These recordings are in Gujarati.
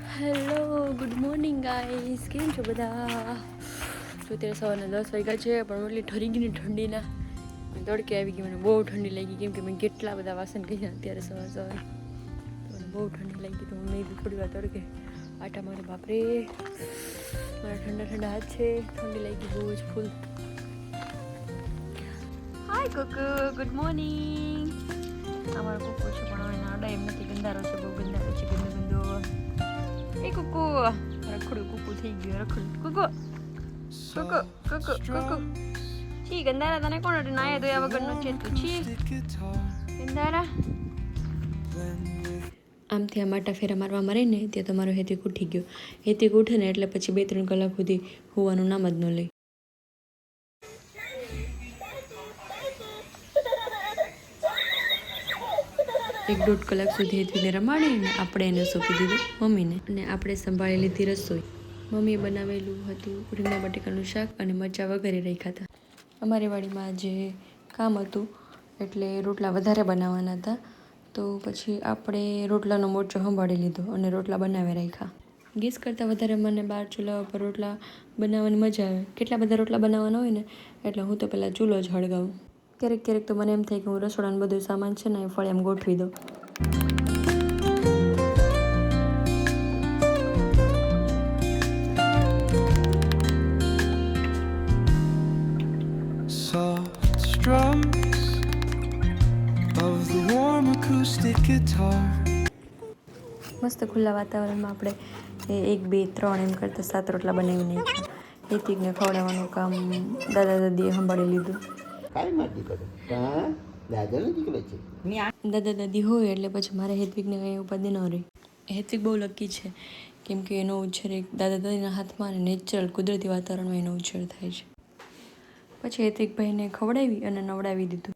Hello, good morning guys. કેમ છો બધા? તો અત્યારે સવારના દસ વાગ્યા છે, પણ એટલી ઠરી ગઈ ને ઠંડીના તડકે આવી ગઈ. મને બહુ ઠંડી લાગી, કેમ કે મેં કેટલા બધા વાસણ કર્યા અત્યારે સવાર સવાર. બહુ ઠંડી લાગી, તો મેં બી થોડી વાર તડકે આટા મારે બાપરે, મારા ઠંડા ઠંડા હાથ છે. ઠંડી લાગી બહુ જ ફૂલ. હાય કુકુ. ગુડ મોર્નિંગ અમારો કુકુ છે, પણ હવે નાડા એમ નથી ગંદારો છે, બહુ ગંદારો છે ગંદો ગંદો એ કુકુ રખડું કુકુ થઈ ગયું રખડું કુકુ કુકુ કુકુ કુકુ છી ગંદારા તને કોણ હતું નાયા ધોયા વગરનો છે તું છી ગંદારા આમથી આ માટા ફેરા મારવા મરે ને, ત્યાં તમારો હેતિક ઉઠી ગયો. હેતિક ઉઠે ને એટલે પછી બે ત્રણ કલાક સુધી હોવાનું નામ જ ન લે. એક દોઢ કલાક સુધી હેતવીને રમાડીને આપણે એને સોંપી દીધું મમ્મીને. અને આપણે સંભાળી લીધી રસોઈ. મમ્મીએ બનાવેલું હતું રીંગણા બટેકાનું શાક અને મરચાં વગેરે રાખ્યા હતા. અમારી વાડીમાં જે કામ હતું, એટલે રોટલા વધારે બનાવવાના હતા, તો પછી આપણે રોટલાનો મોરચો સંભાળી લીધો અને રોટલા બનાવી રાખ્યા. ગેસ કરતાં વધારે મને બાર ચૂલા ઉપર રોટલા બનાવવાની મજા આવે. કેટલા બધા રોટલા બનાવવાના હોય ને, એટલે હું તો પહેલાં ચૂલો જ હળગાવું. ક્યારેક ક્યારેક તો મને એમ થાય કે હું રસોડાનું બધું સામાન છે ને એ ફળ એમ ગોઠવી દઉં soft strums of the warm acoustic guitar. મસ્ત ખુલ્લા વાતાવરણમાં આપણે એ એક બે ત્રણ એમ કરતાં સાત રોટલા બનાવી નાખ્યા હેતિકને ખવડાવવાનું કામ દાદા દાદીએ સંભાળી લીધું કાંઈ માટી કરે હા? દાદાને દીકરો છે દાદા દાદી હોય એટલે પછી મારે હેતવિકને કંઈ ઉપાધિ ન રહી. હેતવિક બહુ લકી છે, કેમ કે એનો ઉછેર એક દાદા દાદીના હાથમાં અને નેચરલ કુદરતી વાતાવરણમાં એનો ઉછેર થાય છે. પછી હેત્વિકભાઈને ખવડાવી અને નવડાવી દીધું.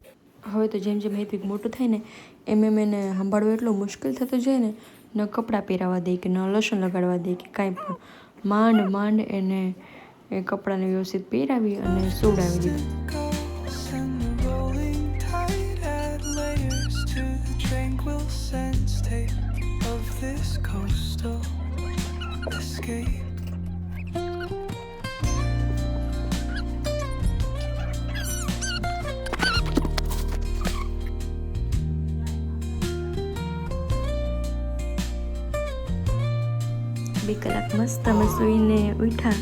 હવે તો જેમ જેમ હેત્વિક મોટું થાય ને, એમ એમ એને સંભાળવું એટલું મુશ્કેલ થતું જાય ને, ન કપડાં પહેરાવા દે કે ન લસણ લગાડવા દે કે કાંઈ પણ, માંડ માંડ એને એ કપડાને વ્યવસ્થિત પહેરાવી અને સુવડાવી દીધું. This coastal escape. બે કલાક મસ્ત અમે સૂઈને ઉઠ્યા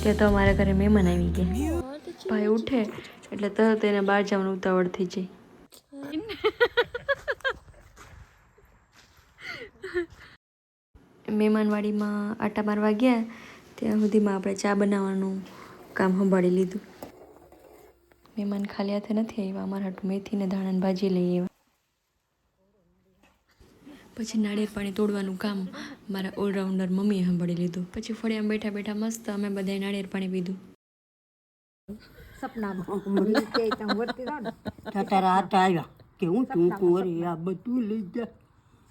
ત્યાં તો અમારા ઘરે મહેમાન આવી ગયા. ભાઈ ઉઠે એટલે તરત એને બહાર જવાનું ઉતાવળ થઈ જાય. મહેમાનવાડીમાં આટા મારવા ગયા ત્યાં સુધીમાં આપણે ચા બનાવવાનું કામ સંભાળી લીધું. મહેમાન ખાલી હાથે નથી આવ્યા અમારા હાટુ મેથીને ધાણાની ભાજી લઈ આવ્યા. પછી નાળિયેર પાણી તોડવાનું કામ મારા ઓલરાઉન્ડર મમ્મીએ સાંભળી લીધું. પછી ફળિયામાં બેઠા બેઠા મસ્ત અમે બધાએ નાળિયેર પાણી પીધું. હાથ કે હું તું કુંવરી આ બધું લઈ જા.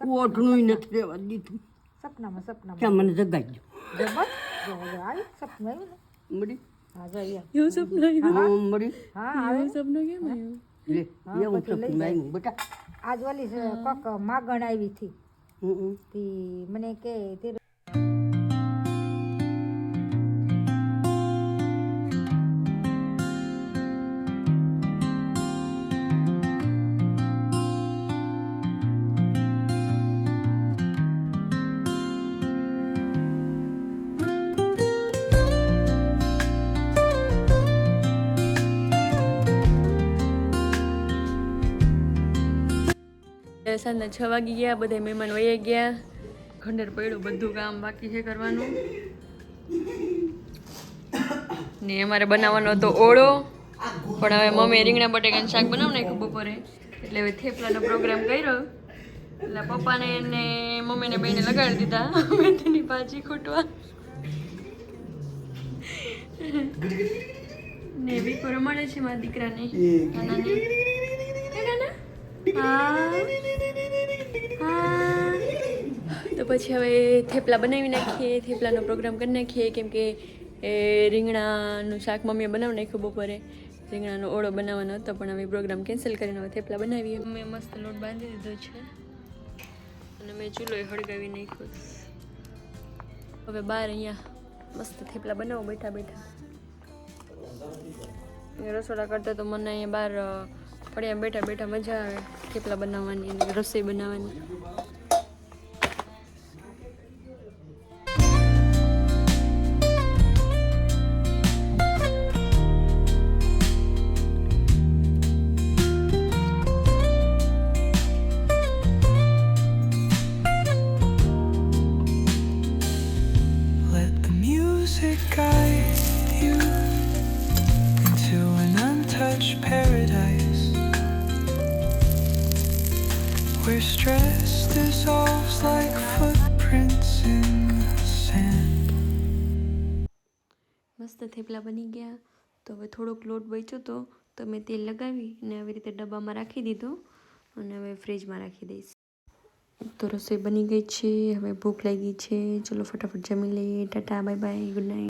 ઓઢણું નથી રહેવા દીધું. સપનામાં સપનામાં. મને જગાડજો જબર? જો હવે આવી સપનું આવ્યું ને. મળી. હા જો એવું સપનું આવ્યું? મળી. હા આવે. સપનું કેમ આવ્યું? લે એવું સપનું આવ્યું બેટા. આજ વાલી છે કોક માગણ આવી હતી. તી મને કે સાંજના છ વાગી ગયા બધા મહેમાન વહી ગયા. ખંડેર પડ્યું બધું કામ બાકી છે કરવાનું. ને અમારે બનાવવાનો હતો ઓળો. પણ હવે મમ્મી રીંગણા બટેકાનું શાક બનાવ નાખ્યું બપોરે. એટલે હવે થેપલાનો પ્રોગ્રામ કર્યો. એટલે પપ્પાને ને મમ્મીને બેને લગાડી દીધા. મેથીની ભાજી ખૂટવા. ને વિકો રમાડે છે મારા દીકરાને. નાનાને. તો પછી હવે થેપલા બનાવી નાખીએ થેપલાનો પ્રોગ્રામ કરી નાખીએ કેમ કે એ રીંગણાનું શાક મમ્મીએ બનાવી નાખ્યું બપોરે. રીંગણાનો ઓળો બનાવવાનો હતો પણ હવે પ્રોગ્રામ કેન્સલ કરીને હવે થેપલા બનાવીએ. મેં મસ્ત લોટ બાંધી દીધો છે. અને મેં ચૂલો હળગાવી નાખ્યો હવે બહાર અહીંયા મસ્ત થેપલા બનાવો બેઠા બેઠા. રસોડા કરતાં તો મને અહીંયા બહાર અ, ફળિયા બેઠા બેઠા મજા આવે થેપલા બનાવવાની અને રસોઈ બનાવવાની Let the music guide you into an untouched paradise Where stress dissolves like footprints in. મસ્ત થેપલા બની ગયા. તો હવે થોડોક લોટ બચ્યો તો તો મેં તેલ લગાવી અને આવી રીતે ડબ્બામાં રાખી દીધો અને હવે ફ્રીજમાં રાખી દઈશ. તો રસોઈ બની ગઈ છે, હવે ભૂખ લાગી છે. ચલો ફટાફટ જમી લઈએ. Tata bye bye good night.